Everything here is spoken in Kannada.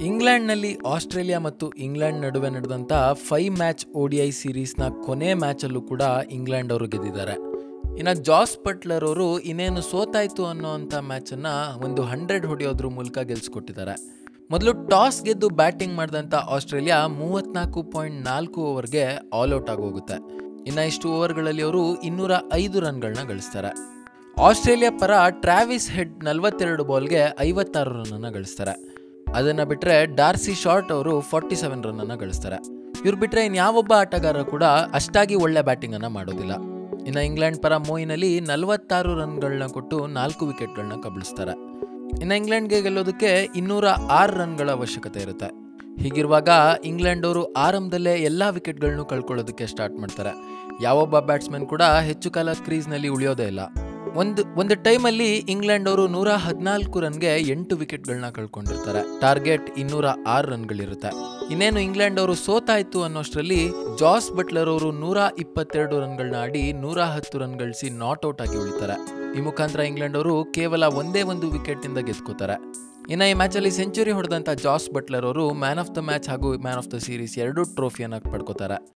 ಇಂಗ್ಲೆಂಡ್ನಲ್ಲಿ ಆಸ್ಟ್ರೇಲಿಯಾ ಮತ್ತು ಇಂಗ್ಲೆಂಡ್ ನಡುವೆ ನಡೆದಂಥ ಫೈವ್ ಮ್ಯಾಚ್ ಓಡಿಐ ಸೀರೀಸ್ನ ಕೊನೆ ಮ್ಯಾಚಲ್ಲೂ ಕೂಡ ಇಂಗ್ಲೆಂಡ್ ಅವರು ಗೆದ್ದಿದ್ದಾರೆ. ಇನ್ನು ಜಾಸ್ ಪಟ್ಲರ್ ಅವರು ಇನ್ನೇನು ಸೋತಾಯ್ತು ಅನ್ನೋವಂಥ ಮ್ಯಾಚನ್ನು ಒಂದು ಹಂಡ್ರೆಡ್ ಹೊಡೆಯೋದ್ರ ಮೂಲಕ ಗೆಲ್ಸ್ಕೊಟ್ಟಿದ್ದಾರೆ. ಮೊದಲು ಟಾಸ್ ಗೆದ್ದು ಬ್ಯಾಟಿಂಗ್ ಮಾಡಿದಂಥ ಆಸ್ಟ್ರೇಲಿಯಾ ಮೂವತ್ನಾಲ್ಕು ಪಾಯಿಂಟ್ ನಾಲ್ಕು ಓವರ್ಗೆ ಆಲ್ ಔಟ್ ಆಗೋಗುತ್ತೆ. ಇನ್ನು ಇಷ್ಟು ಓವರ್ಗಳಲ್ಲಿ ಅವರು ಇನ್ನೂರ ಐದು ರನ್ಗಳನ್ನ ಗಳಿಸ್ತಾರೆ. ಆಸ್ಟ್ರೇಲಿಯಾ ಪರ ಟ್ರಾವಿಸ್ ಹೆಡ್ ನಲವತ್ತೆರಡು ಬಾಲ್ಗೆ ಐವತ್ತಾರು ರನ್ನನ್ನು ಗಳಿಸ್ತಾರೆ. ಅದನ್ನು ಬಿಟ್ಟರೆ ಡಾರ್ಸಿ ಶಾರ್ಟ್ ಅವರು ಫಾರ್ಟಿ ಸೆವೆನ್ ರನ್ನನ್ನು ಗಳಿಸ್ತಾರೆ. ಇವ್ರು ಬಿಟ್ಟರೆ ಇನ್ಯಾವೊಬ್ಬ ಆಟಗಾರ ಕೂಡ ಅಷ್ಟಾಗಿ ಒಳ್ಳೆ ಬ್ಯಾಟಿಂಗನ್ನು ಮಾಡೋದಿಲ್ಲ. ಇನ್ನು ಇಂಗ್ಲೆಂಡ್ ಪರ ಮೋಯಿನಲ್ಲಿ ನಲವತ್ತಾರು ರನ್ಗಳನ್ನ ಕೊಟ್ಟು ನಾಲ್ಕು ವಿಕೆಟ್ಗಳನ್ನ ಕಬಳಿಸ್ತಾರೆ. ಇನ್ನು ಇಂಗ್ಲೆಂಡ್ಗೆ ಗೆಲ್ಲೋದಕ್ಕೆ ಇನ್ನೂರ ಆರು ರನ್ಗಳ ಅವಶ್ಯಕತೆ ಇರುತ್ತೆ. ಹೀಗಿರುವಾಗ ಇಂಗ್ಲೆಂಡ್ ಅವರು ಆರಂಭದಲ್ಲೇ ಎಲ್ಲ ವಿಕೆಟ್ಗಳನ್ನು ಕಳ್ಕೊಳ್ಳೋದಕ್ಕೆ ಸ್ಟಾರ್ಟ್ ಮಾಡ್ತಾರೆ. ಯಾವೊಬ್ಬ ಬ್ಯಾಟ್ಸ್ಮನ್ ಕೂಡ ಹೆಚ್ಚು ಕಾಲ ಕ್ರೀಸ್ನಲ್ಲಿ ಉಳಿಯೋದೇ ಇಲ್ಲ. ಒಂದು ಒಂದು ಟೈಮಲ್ಲಿ ಇಂಗ್ಲೆಂಡ್ ಅವರು ನೂರ ಹದಿನಾಲ್ಕು ರನ್ಗೆ ಎಂಟು ವಿಕೆಟ್ಗಳನ್ನ ಕಳ್ಕೊಂಡಿರ್ತಾರೆ. ಟಾರ್ಗೆಟ್ ಇನ್ನೂರ ಆರು ರನ್ಗಳಿರುತ್ತೆ. ಇನ್ನೇನು ಇಂಗ್ಲೆಂಡ್ ಅವರು ಸೋತಾಯ್ತು ಅನ್ನೋಷ್ಟರಲ್ಲಿ ಜಾಸ್ ಬಟ್ಲರ್ ಅವರು ನೂರ ಇಪ್ಪತ್ತೆರಡು ರನ್ಗಳನ್ನ ಆಡಿ ನೂರ ಹತ್ತು ರನ್ ಗಳಿಸಿ ನಾಟ್ ಔಟ್ ಆಗಿ ಉಳಿತಾರೆ. ಈ ಮುಖಾಂತರ ಇಂಗ್ಲೆಂಡ್ ಅವರು ಕೇವಲ ಒಂದೇ ಒಂದು ವಿಕೆಟ್ ಇಂದ ಗೆದ್ಕೋತಾರೆ. ಇನ್ನು ಈ ಮ್ಯಾಚಲ್ಲಿ ಸೆಂಚುರಿ ಹೊಡೆದಂಥ ಜಾಸ್ ಬಟ್ಲರ್ ಅವರು ಮ್ಯಾನ್ ಆಫ್ ದ ಮ್ಯಾಚ್ ಹಾಗೂ ಮ್ಯಾನ್ ಆಫ್ ದ ಸೀರೀಸ್ ಎರಡೂ ಟ್ರೋಫಿಯನ್ನು ಪಡ್ಕೋತಾರೆ.